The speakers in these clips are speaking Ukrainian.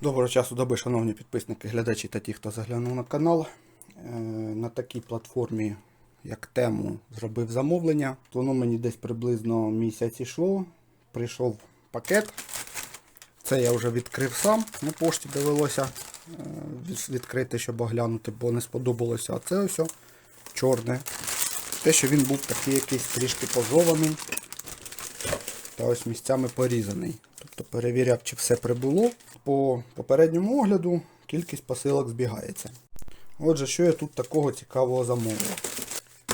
Доброго часу доби, шановні підписники, глядачі та ті, хто заглянув на канал. Е, На такій платформі, як тему, зробив замовлення. Воно мені десь приблизно місяць ішло. Прийшов пакет. Це я вже відкрив сам. На пошті довелося е, відкрити, щоб оглянути, бо не сподобалося. А це ось чорне. Те, що він був такий якийсь трішки позований та ось місцями порізаний. Тобто перевіряв, чи все прибуло. По попередньому огляду кількість посилок збігається. Отже, що я тут такого цікавого замовив?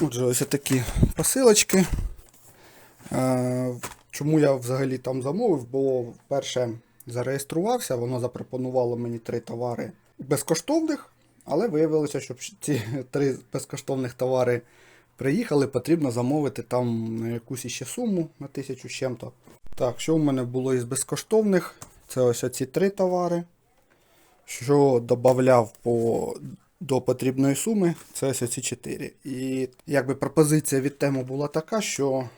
Отже, ось такі посилочки. Е, Чому я взагалі там замовив? Бо вперше зареєструвався, воно запропонувало мені три товари безкоштовних, але виявилося, щоб ці три безкоштовних товари приїхали, потрібно замовити там якусь іще суму на тисячу з чим-то. Так, що в мене було із безкоштовних? Це ось ці три товари. Що додавав по, до потрібної суми, це ось ці 4. І якби пропозиція від тему була така, що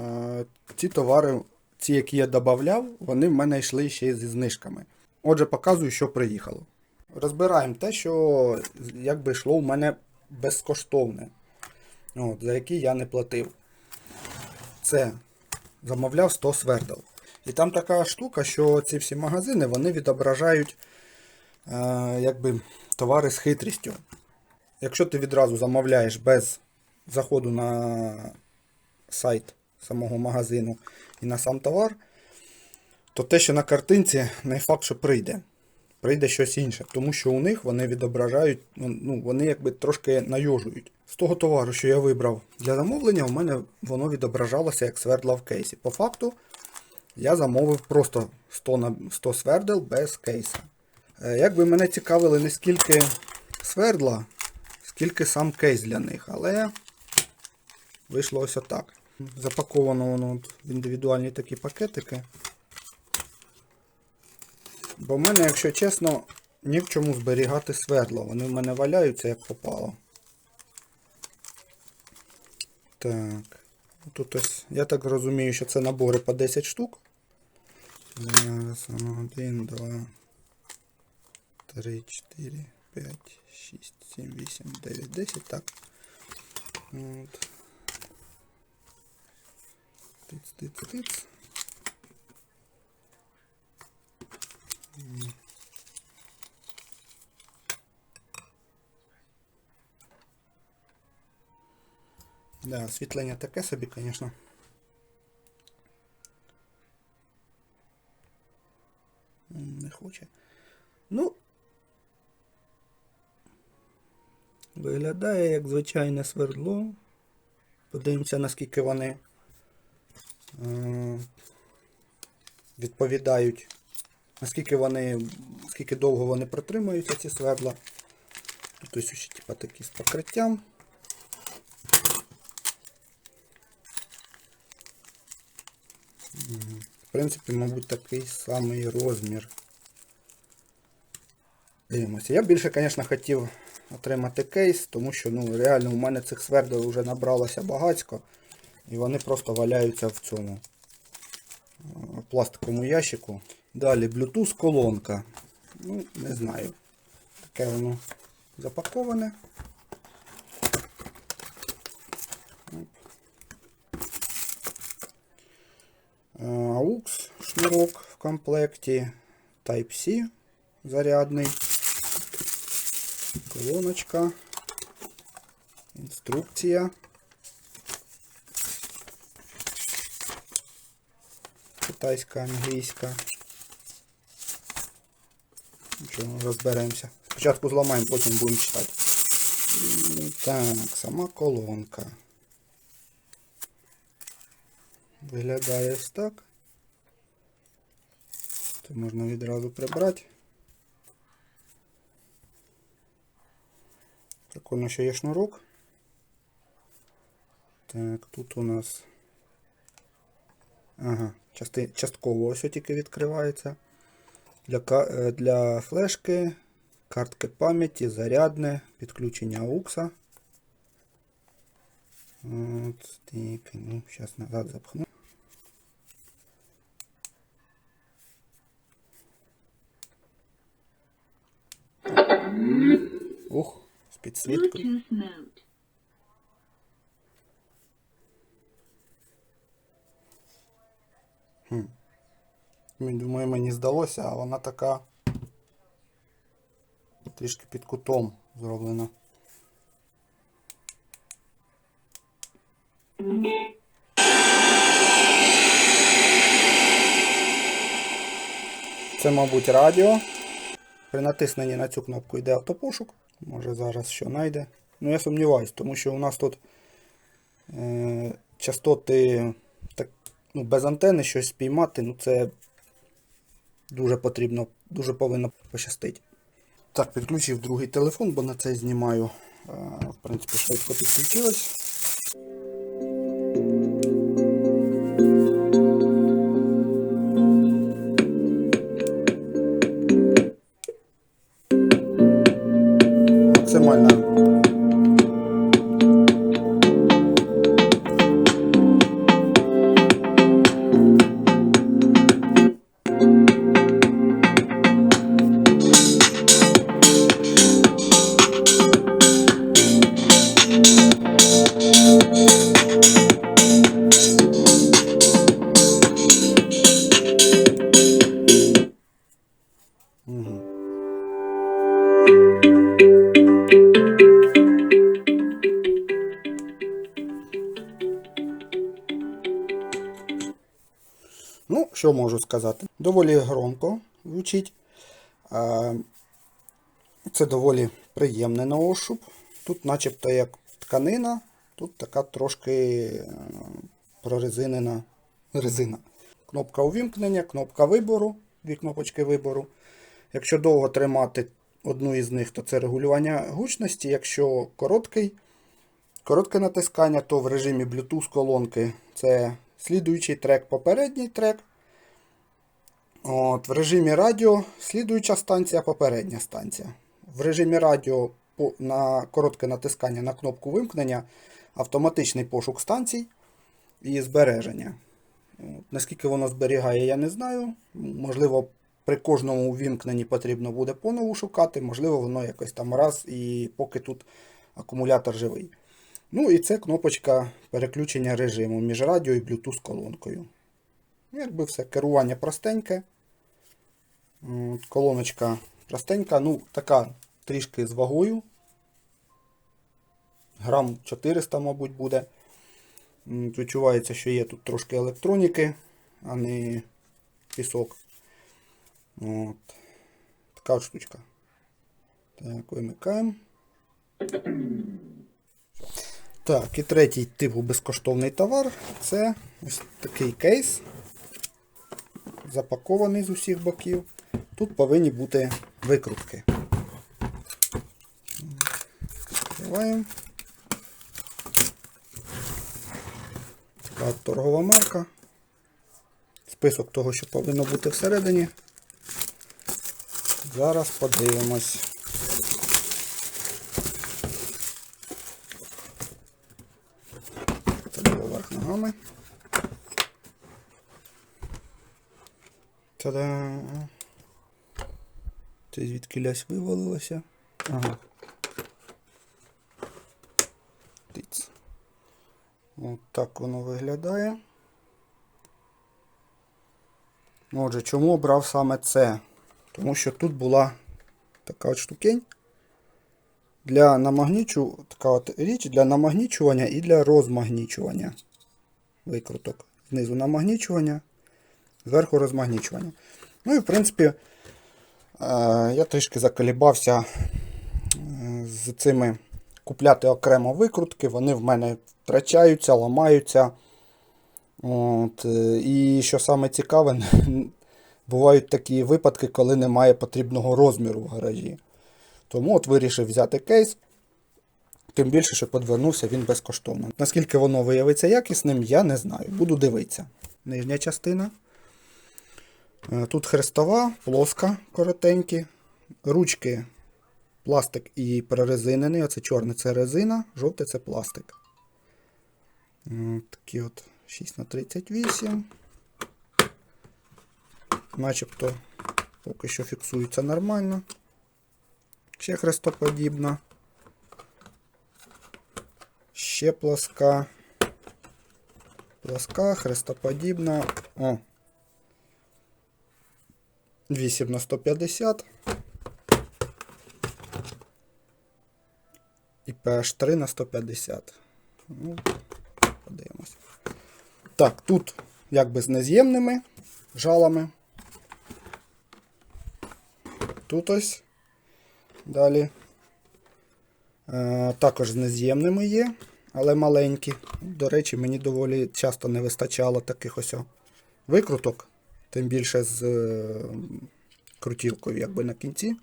е, ці товари, ці, які я додавав, вони в мене йшли ще зі знижками. Отже, показую, що приїхало. Розбираємо те, що якби йшло в мене безкоштовне, от, за які я не платив. Це замовляв 100 свердел. І там така штука, що ці всі магазини вони відображають е, якби, товари з хитрістю. Якщо ти відразу замовляєш без заходу на сайт самого магазину і на сам товар, то те, що на картинці, не факт, що прийде. Прийде щось інше, тому що у них вони відображають, ну, вони якби трошки найожують. З того товару, що я вибрав для замовлення, у мене воно відображалося як свердла в кейсі. По факту, я замовив просто 100 на 100 свердел без кейса. Е, Якби мене цікавили не скільки свердла, скільки сам кейс для них, але вийшло ось отак. Запаковано воно в індивідуальні такі пакетики. Бо в мене, якщо чесно, ні в чому зберігати свердло. Вони в мене валяються як попало. Так. Тут ось, я так розумію, що це набори по 10 штук. Зараз воно 1, 2, 3, 4, 5, 6, 7, 8, 9, 10. Так. От. Тиц, тиц, тиц. Да, освітлення таке собі, звісно. Не хоче. Ну. Виглядає як звичайне свердло. Подивимося, наскільки вони е, відповідають, наскільки вони, скільки довго вони протримуються, ці свердла. Тут ось ще типа такі з покриттям. В принципі, мабуть, такий самий розмір. Дивимося. Я більше, звісно, хотів отримати кейс, тому що ну, реально у мене цих свердел вже набралося багацько. І вони просто валяються в цьому е, пластиковому ящику. Далі Bluetooth колонка. Ну, не знаю. Таке воно запаковане. Е, AUX шнурок в комплекті, Type-C зарядний, колоночка, інструкція. Китайська, англійська. Розберемося. Спочатку зламаємо, потім будемо читати. Так, сама колонка. Виглядає ось так. Це можна відразу прибрати. Прикольно, що є шнурок. Так, тут у нас. Ага, частково ось тільки відкривається для е, для флешки, картки пам'яті, зарядне, підключення AUX. От, так, ну, Зараз назад запхну. Ух, з підсвіткою. Думаю, мені здалося, а вона така трішки під кутом зроблена. Це, мабуть, радіо. При натисненні на цю кнопку йде автопошук. Може зараз що знайде. Ну я сумніваюсь, тому що у нас тут е, частоти так, ну, без антени щось спіймати, ну це дуже потрібно, дуже повинно пощастити. Так, підключив другий телефон, бо на цей знімаю. Е, В принципі, швидко підключилось. Що можу сказати? Доволі громко звучить. Це доволі приємне на ощуп. Тут начебто як тканина, тут така трошки е, прорезинена резина. Кнопка увімкнення, кнопка вибору, дві кнопочки вибору. Якщо довго тримати одну із них, то це регулювання гучності. Якщо короткий, коротке натискання, то в режимі Bluetooth колонки це слідуючий трек, попередній трек. От, В режимі радіо слідуюча станція, попередня станція. В режимі радіо на коротке натискання на кнопку вимкнення автоматичний пошук станцій і збереження. От, Наскільки воно зберігає, я не знаю. Можливо, при кожному увімкненні потрібно буде понову шукати, можливо, воно якось там раз і поки тут акумулятор живий. Ну і це кнопочка переключення режиму між радіо і Bluetooth колонкою. Ну, Якби все, керування простеньке. Колоночка простенька, ну, така трішки з вагою. Грам 400, мабуть, буде. Відчувається, що є тут трошки електроніки, а не пісок. От. Така штучка. Так, вимикаємо. Так, і третій типу безкоштовний товар це ось такий кейс, запакований з усіх боків. Тут повинні бути викрутки. Відкриваємо. Така торгова марка. Список того, що повинно бути всередині. Зараз подивимось. Це було верх ногами. Та-да! Це звідки лясь вивалилося. Ага. Тиць. От так воно виглядає. Отже, чому обрав саме це? Тому що тут була така от штукень для намагнічу, така от річ для намагнічування і для розмагнічування викруток. Знизу намагнічування, зверху розмагнічування. Ну і в принципі, я трішки заколібався е, з цими купляти окремо викрутки. Вони в мене втрачаються, ламаються. От, е, і що саме цікаве, бувають такі випадки, коли немає потрібного розміру в гаражі. Тому от вирішив взяти кейс. Тим більше, що подвернувся він безкоштовно. Наскільки воно виявиться якісним, я не знаю. Буду дивитися. Нижня частина. Е, Тут хрестова, плоска, коротенькі. Ручки, пластик і прорезинений. Оце чорне це резина, жовте це пластик. Такі от 6х38. Начебто поки що фіксується нормально. Ще хрестоподібна. Ще плоска. Плоска, хрестоподібна. О. 8 на 150. І PH3 на 150. Ну, подивимось. Так, тут якби з нез'ємними жалами. Тут ось. Далі. Е, також з нез'ємними є, але маленькі. До речі, мені доволі часто не вистачало таких ось викруток. Тим більше з е, крутілкою якби на кінці.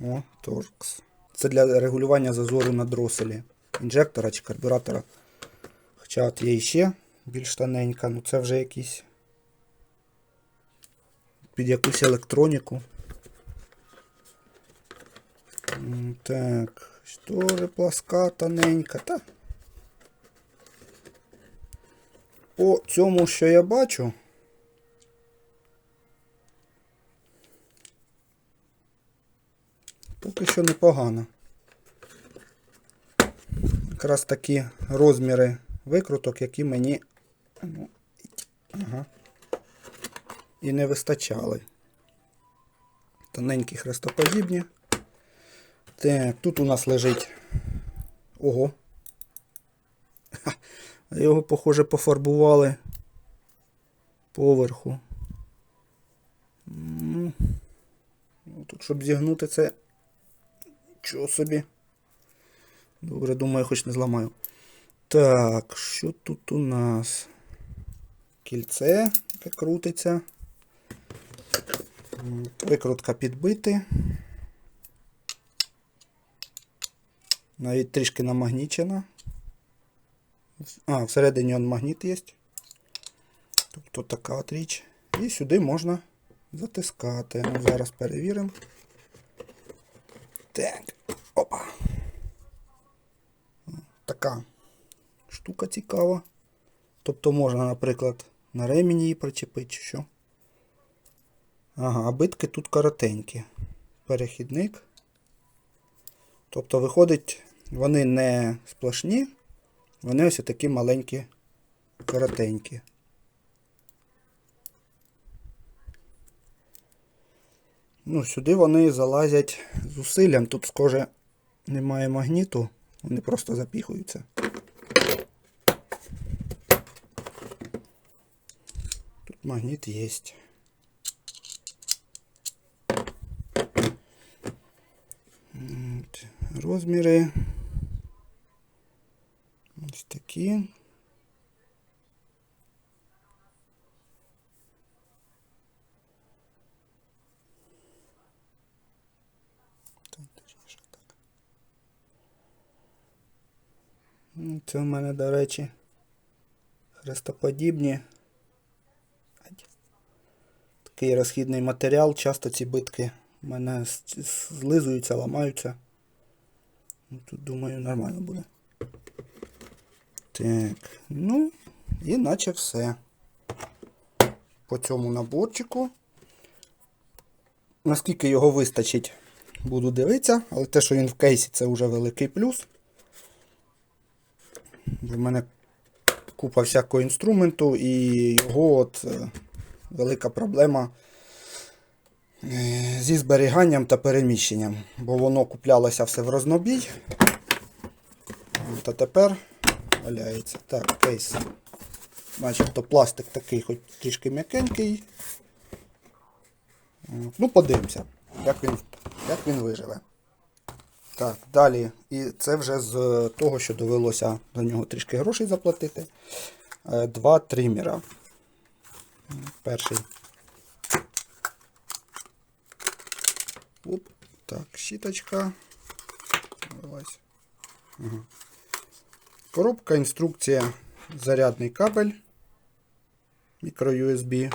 О, торкс. Це для регулювання зазору на дроселі інжектора чи карбюратора. Хоча от є іще більш тоненька, ну це вже якісь під якусь електроніку. Так, штори пласка, тоненька, та. По цьому, що я бачу. Поки що непогано. Якраз такі розміри викруток, які мені ну, ага, і не вистачали. Тоненькі хрестоподібні. Так, тут у нас лежить. Ого. Його, похоже, пофарбували поверху. Ну, ну, тут, щоб зігнути це. Чого собі? Добре, думаю, хоч не зламаю. Так, що тут у нас? Кільце, яке крутиться. М, Викрутка підбити. Навіть трішки намагнічена. А, всередині он магніт є. Тобто така от річ. І сюди можна затискати. Ну, зараз перевіримо. Так, опа. Така штука цікава. Тобто можна, наприклад, на ремінь її причепити чи що. Ага, а битки тут коротенькі. Перехідник. Тобто, виходить, вони не сплошні, вони ось такі маленькі, коротенькі. Ну, сюди вони залазять з усиллям. Тут схоже немає магніту, вони просто запіхуються. Тут магніт є. Розміри. Ну, Це в мене, до речі, хрестоподібні. Такий розхідний матеріал. Часто ці битки в мене злизуються, ламаються. Ну, Тут, думаю, нормально буде. Так, ну, і наче все. По цьому наборчику. Наскільки його вистачить, буду дивитися, але те, що він в кейсі, це вже великий плюс. В мене купа всякого інструменту, і його от е, велика проблема е, зі зберіганням та переміщенням. Бо воно куплялося все в рознобій. Та тепер валяється. Так, кейс. Начебто пластик такий, хоч трішки м'якенький. Ну, подивимося, як він, як він виживе. Так, далі. І це вже з того, що довелося за нього трішки грошей заплатити. Е, Два тримера. Перший. Оп. Так, щіточка. Вилазь. Коробка, інструкція, зарядний кабель, мікро USB,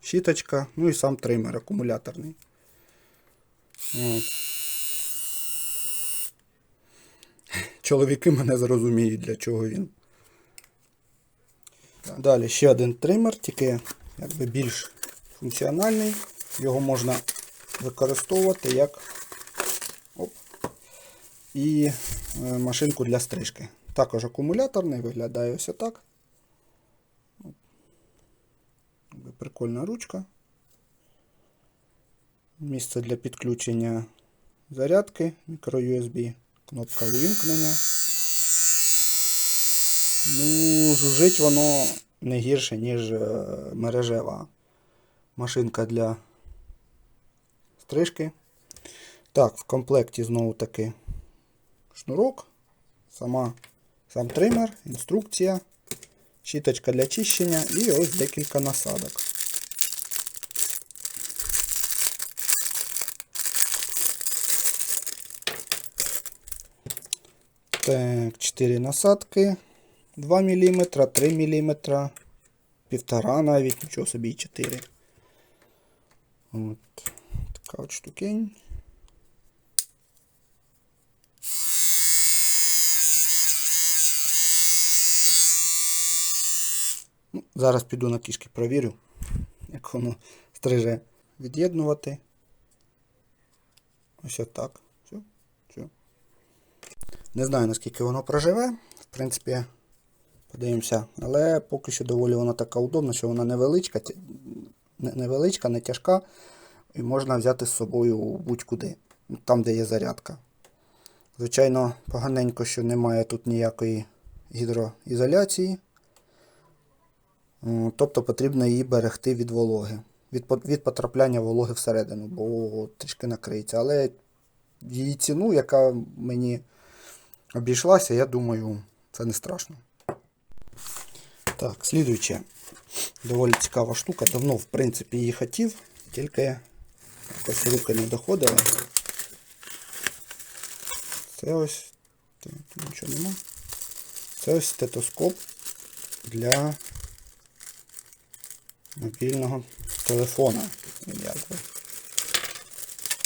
щіточка, ну і сам тример акумуляторний. От. Чоловіки мене зрозуміють, для чого він. Далі ще один тример, тільки якби більш функціональний. Його можна використовувати як оп, і е, машинку для стрижки. Також акумуляторний, виглядає ось так. Прикольна ручка. Місце для підключення зарядки, мікро-USB, кнопка увімкнення. Ну, жужить воно не гірше, ніж е, мережева машинка для стрижки. Так, в комплекті знову таки шнурок, сама, сам тример, інструкція, щіточка для чищення і ось декілька насадок. Так, 4 насадки. 2 мм, 3 мм, 1,5 навіть, нічого собі 4. От така от штукень. Зараз піду на кішки провірю, як воно стриже від'єднувати. Ось отак. Не знаю, наскільки воно проживе. В принципі, подивимося. Але поки що доволі вона така удобна, що вона невеличка, невеличка, не тяжка. І можна взяти з собою будь-куди. Там, де є зарядка. Звичайно, поганенько, що немає тут ніякої гідроізоляції. Тобто потрібно її берегти від вологи. Від, від потрапляння вологи всередину, бо трішки накриється. Але її ціну, яка мені обійшлася, я думаю, це не страшно. Так, слідуюче. Доволі цікава штука. Давно, в принципі, її хотів, тільки якось руки не доходили. Це ось. Тут нічого нема. Це ось стетоскоп для мобільного телефона. Якби.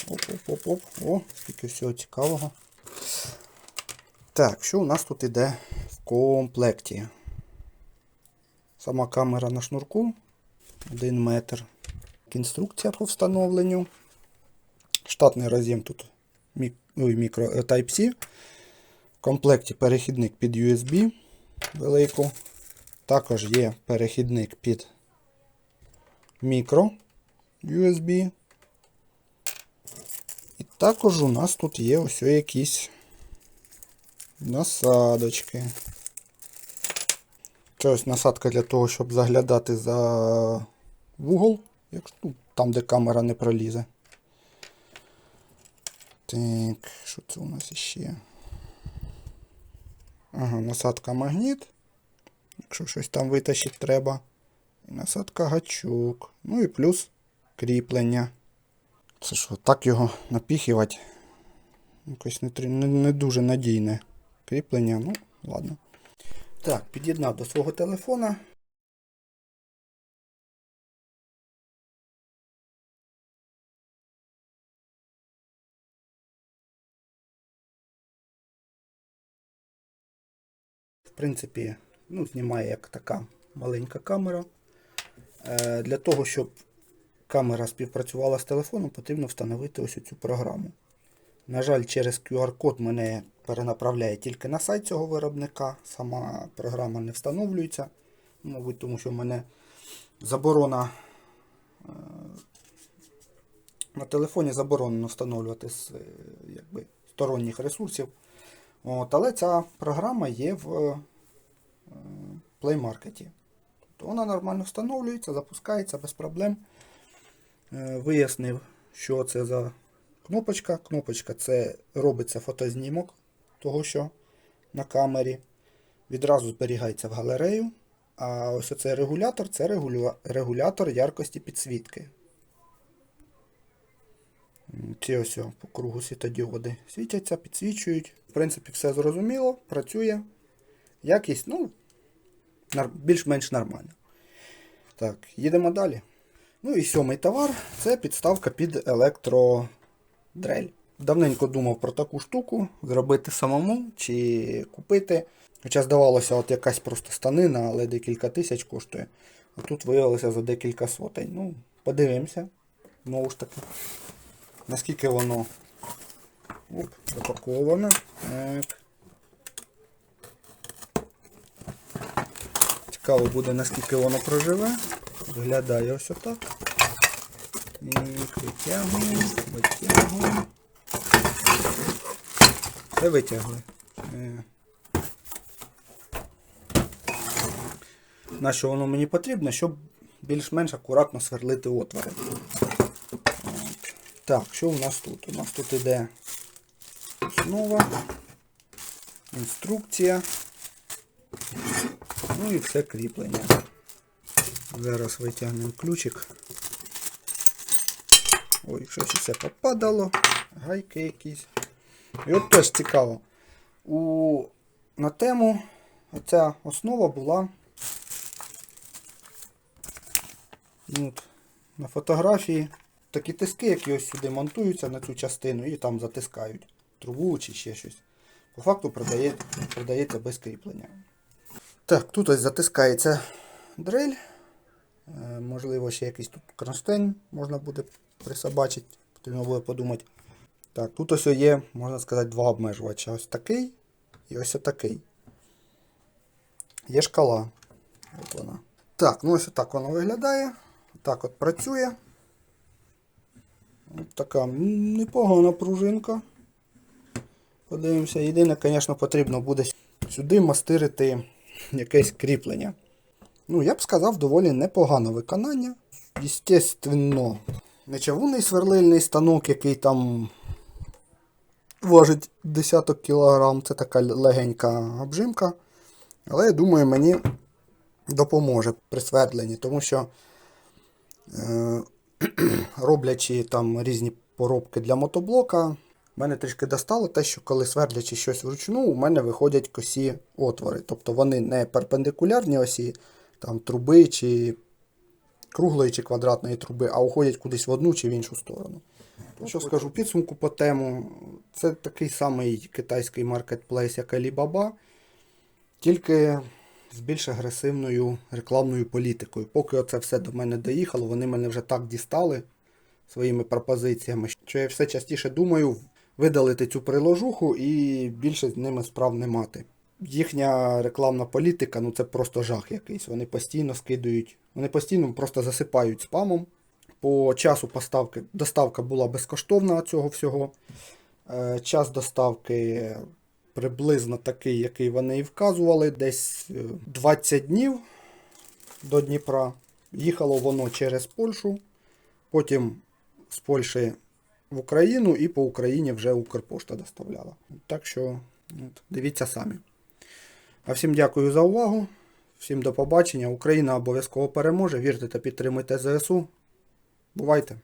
Оп-оп-оп-оп. О, скільки всього цікавого. Так, що у нас тут іде в комплекті? Сама камера на шнурку 1 метр. Інструкція по встановленню. Штатний роз'єм тут мікро е, Type-C. В комплекті перехідник під USB велику. Також є перехідник під мікро USB. І також у нас тут є ось якісь насадочки. Це ось насадка для того, щоб заглядати за вугол, якщо ну, там, де камера не пролізе. Так, що це у нас іще? Ага, насадка магніт. Якщо щось там витащити треба. Насадка гачок. Ну і плюс кріплення. Це що, так його напіхувати? Якось не, не, не дуже надійне кріплення. Ну, ладно. Так, під'єднав до свого телефона. В принципі, ну, знімає як така маленька камера. Е, для того, щоб камера співпрацювала з телефоном, потрібно встановити ось цю програму. На жаль, через QR-код мене перенаправляє тільки на сайт цього виробника. Сама програма не встановлюється. Мабуть, тому що в мене заборона е, на телефоні заборонено встановлювати з е, якби, сторонніх ресурсів. От, але ця програма є в Play Market. Тобто вона нормально встановлюється, запускається без проблем. Е, Вияснив, що це за кнопочка. Кнопочка це робиться фотознімок того, що на камері. Відразу зберігається в галерею. А ось оцей регулятор це регуля... регулятор яркості підсвітки. Ці ось по кругу світодіоди світяться, підсвічують. В принципі, все зрозуміло, працює. Якість, ну, більш-менш нормально. Так, їдемо далі. Ну і сьомий товар це підставка під електродрель. Давненько думав про таку штуку, зробити самому чи купити. Хоча здавалося, от якась просто станина, але декілька тисяч коштує. А тут виявилося за декілька сотень. Ну, Подивимося. Знову ж таки. Наскільки воно оп, запаковане. Так. Цікаво буде, наскільки воно проживе. Виглядає ось отак. І витягуємо, витягуємо. Все витягли. Е. На що воно мені потрібно, щоб більш-менш акуратно сверлити отвори. Так, що у нас тут? У нас тут іде основа, інструкція. Ну і все кріплення. Зараз витягнемо ключик. Ой, щось все попадало. Гайки якісь. І от теж цікаво. У... На тему ця основа була ну, от, на фотографії такі тиски, які ось сюди монтуються на цю частину і там затискають трубу чи ще щось. По факту продає, продається без кріплення. Так, тут ось затискається дрель. Е, можливо, ще якийсь тут кронштейн можна буде присобачити. Потрібно буде подумати. Так, тут ось є, можна сказати, два обмежувача. Ось такий і ось такий. Є шкала. От вона. Так, ну ось так воно виглядає. Так от працює. От така непогана пружинка. Подивимося. Єдине, звісно, потрібно буде сюди мастирити якесь кріплення. Ну, я б сказав, доволі непогане виконання. Естественно, не чавунний сверлильний станок, який там важить десяток кілограм. Це така легенька обжимка. Але я думаю, мені допоможе при свердленні, тому що е, роблячи там різні поробки для мотоблока, мене трішки достало те, що коли свердлячи щось вручну, у мене виходять косі отвори. Тобто вони не перпендикулярні осі там, труби чи круглої чи квадратної труби, а уходять кудись в одну чи в іншу сторону. Що скажу підсумку по тему, це такий самий китайський маркетплейс, як Alibaba, тільки з більш агресивною рекламною політикою. Поки оце все до мене доїхало, вони мене вже так дістали своїми пропозиціями, що я все частіше думаю видалити цю приложуху і більше з ними справ не мати. Їхня рекламна політика, ну це просто жах якийсь. Вони постійно скидують, вони постійно просто засипають спамом. По часу поставки доставка була безкоштовна цього всього. Е, Час доставки приблизно такий, який вони і вказували, десь е, 20 днів до Дніпра. Їхало воно через Польщу, потім з Польщі в Україну і по Україні вже Укрпошта доставляла. Так що от, дивіться самі. А всім дякую за увагу. Всім до побачення. Україна обов'язково переможе. Вірте та підтримуйте ЗСУ. Бувайте!